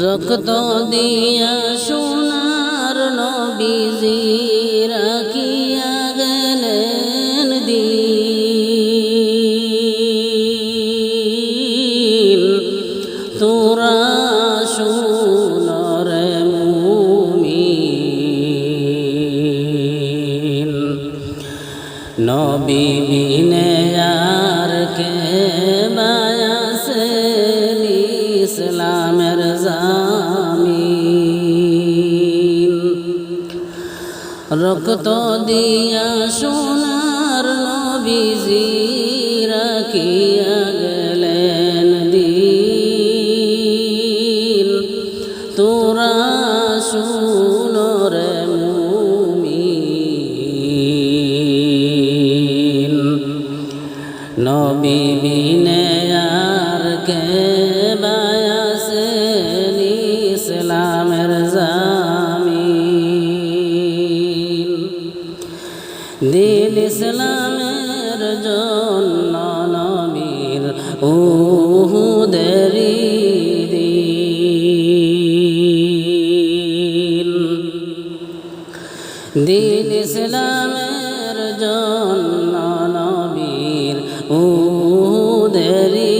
রক্ত দিয়া সোনার নবীজি রাখিয়া গেলেন দিন। তোরা নবী বিনে আর কে রক্ত দিয়া সোনার নবীজি রাখিয়া গেলেন দিন তোরা শুনর মুমিন। নবী দিন ইসলামের জন্য নবীর উহুদেরি দিন ইসলামের জন্য নবীর উহুদেরি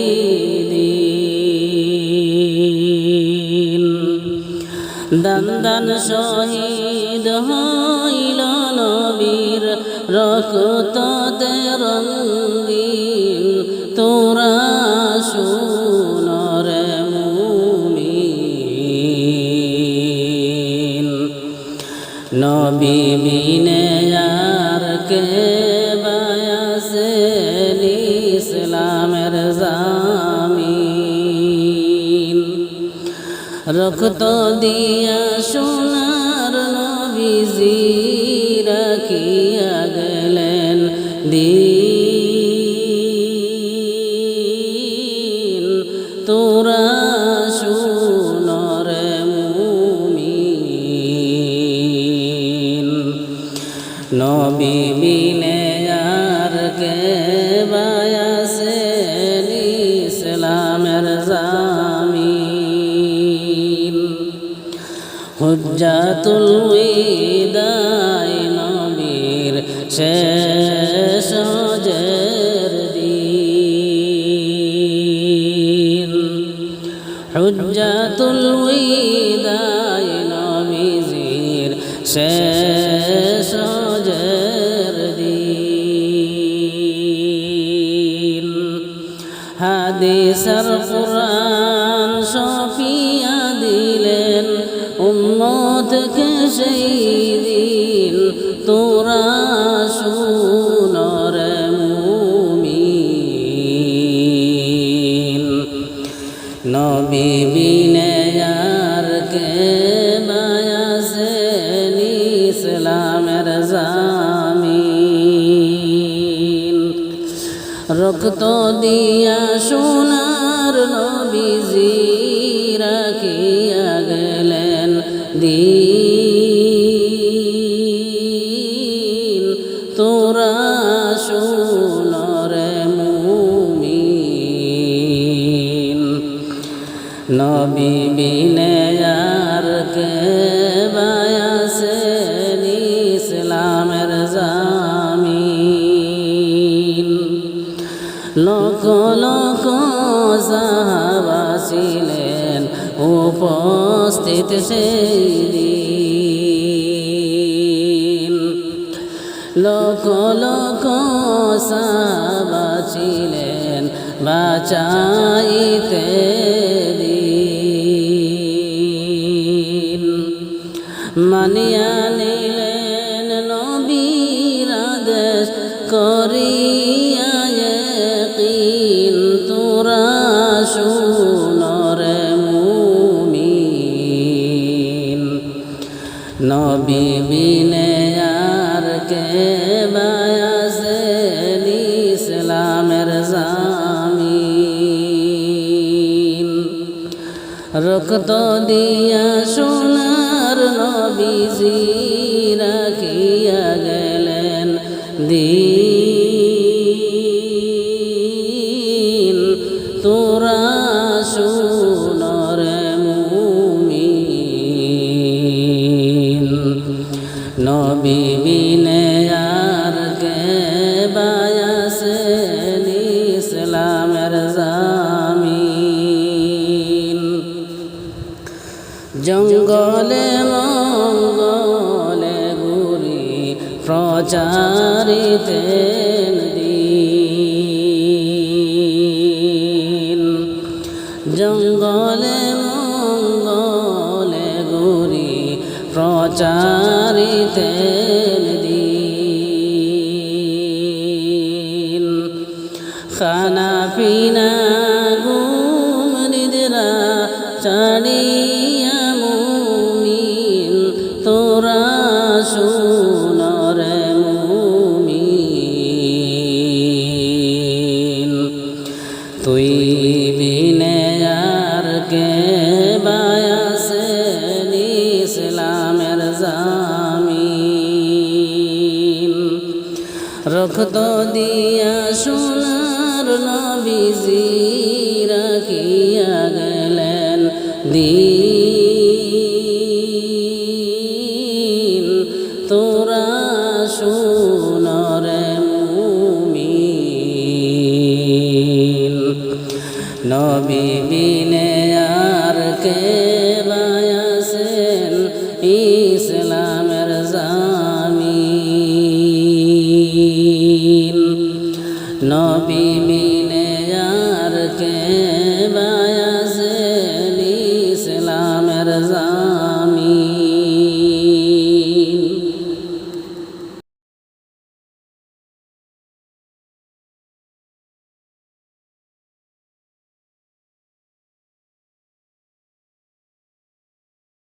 দান দান শহীদ হইল নবীর রক্ততে রঙ্গিন তোরা শুনর মুমিন। নবী বিনে আর কে রক্ত দিয়া সোনার দিন তোরা শুনর মুমিন। নবী বিনে আর কে বায়াসে ইসলামের জামিন। হুজ্জাতুল উইদাই নবীর শেষ হুজ্জাতুল উইদাই নবীজির শেষ হজের দিন। হাদিসর কুরআন সফিয়া দিলেন উম্মতকে সেই রক্ত দিয়া সোনার নবীজি রাখিয়া গেলেন দিন। তোরা সোনর মুমিন। নবী বিনে আর কে বায়াসে সাহাবা ছিলেন উপস্থিত সেই লোক লোক সাহাবা ছিলেন বাঁচাইতে দিন। মানিয়া নিলেন নবীর আদেশ করিয়া বায়াসেল রক্ত দিয়া সোনার নবীজি রাখিয়া গেলেন দিন। তোরা সুনরে মুমিন। নবী জঙ্গলে, মঙ্গলে ঘুরি প্রচারিতেন দিন জঙ্গলে, মঙ্গলে ঘুরি প্রচারিতেন দিন খানা পিনা গুম নিদ্রা চাড়িয়া তুই বিনে আর কে বায়াসেন ইসলামের রক্ত দিয়া সোনার নবীজি রাখিয়া গেলেন দিন আমি